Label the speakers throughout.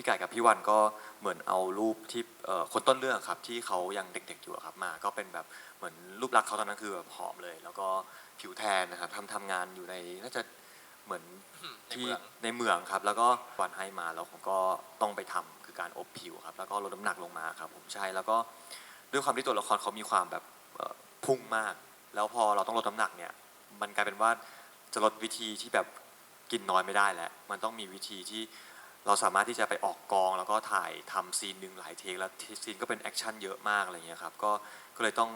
Speaker 1: พี่ไก่กับพี่วันก็เหมือนเอารูปที่เอ่อคนต้นเรื่องครับที่เขายังเด็กๆอยู่อะครับมา ก็เป็นแบบเหมือนรูปลักษณ์เขาตอนนั้นคือแบบผอมเลย แล้วก็ผิวแทนนะครับทำทำงานอยู่ในน่าจะเหมือน
Speaker 2: ใน
Speaker 1: ที่
Speaker 2: เมือง
Speaker 1: ในเมืองครับ แล้วก็วันให้มาแล้วผมก็ต้องไปทำคือการอบผิวครับ แล้วก็ลดน้ำหนักลงมาครับ ผมใช่แล้วก็ด้วยความที่ตัวละครเขามีความแบบเอ่อพุ่งมาก แล้วพอเราต้องลดน้ำหนักเนี่ยมันกลายเป็นว่าจะลดวิธีที่แบบกินน้อยไม่ได้แล้วมันต้องมีวิธีที่ เราสามารถที่จะไปออกกองแล้วก็ถ่ายทำซีนหนึ่งหลายเทคแล้วซีนก็เป็นแอคชั่นเยอะมากอะไรเงี้ยครับก็ก็เลยต้อง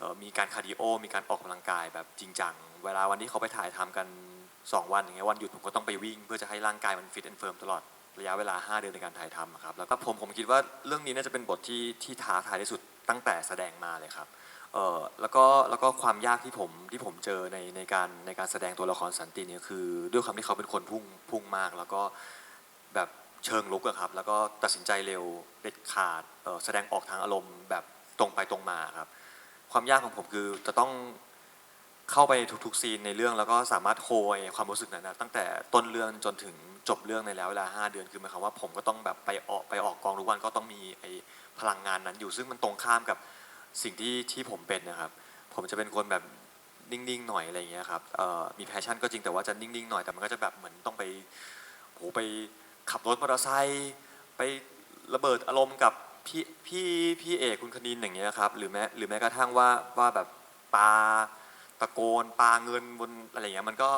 Speaker 1: ออมีการคาร์ดิโอมีการออกกำลังกายแบบจริงจังเวลาวันที่เขาไปถ่ายทำกัน 2 วันอย่างเงี้ยวันหยุดผมก็ต้องไปวิ่ง เพื่อจะให้ร่างกายมันฟิตแอนด์เฟิร์มตลอดระยะเวลา 5 เดือนในการถ่ายทำครับแล้วก็ผมผมคิดว่าเรื่องนี้น่าจะเป็นบทที่ที่ท้าทายที่สุดตั้งแต่แสดงมาเลยครับเออแล้วก็แล้วก็ความยากที่ผมที่ผมเจอในในการในการแสดงตัวละครสันติเนี่ยคือ ด้วยความที่เขาเป็นคนพุ่งพุ่งมาก แล้วก็ แบบเชิงลุกอะครับ แล้วก็ตัดสินใจเร็วเด็ดขาดแสดงออกทางอารมณ์แบบตรงไปตรงมาครับ ความยากของผมคือจะต้องเข้าไปทุกๆซีนในเรื่องแล้วก็สามารถโฮไอ้ความรู้สึกนั้นนะตั้งแต่ต้นเรื่องจนถึงจบเรื่องในแล้วเวลา 5 เดือนคือหมายความว่าผมก็ต้องแบบไปออกไปออกกองทุกวันก็ต้องมีไอ้พลังงานนั้นอยู่ซึ่งมันตรงข้ามกับสิ่งที่ที่ผมเป็นนะครับ ผมจะเป็นคนแบบนิ่งๆหน่อยอะไรอย่างเงี้ยครับมีแพชชั่นก็จริงแต่ว่าจะนิ่งๆหน่อยแต่มันก็จะแบบเหมือนต้องไปโหไป ขับรถมอเตอร์ไซค์ไประเบิดอารมณ์กับพี่พี่พี่เอกคุณคณินอย่างเงี้ยครับหรือแม้หรือแม้กระทั่งว่าว่าแบบปาตะโกนปาเงินบนอะไรอย่างเงี้ยมันก็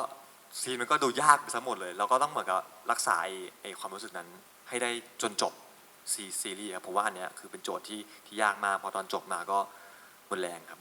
Speaker 1: ซีนมันก็ดูยากไปซะหมดเลย เราก็ต้องเหมือนกับรักษาไอ้ความรู้สึกนั้นให้ได้จนจบซีซีรีส์ครับผมว่าอันเนี้ยคือเป็นโจทย์ที่ที่ยากมากพอตอนจบมาก็รุนแรงครับ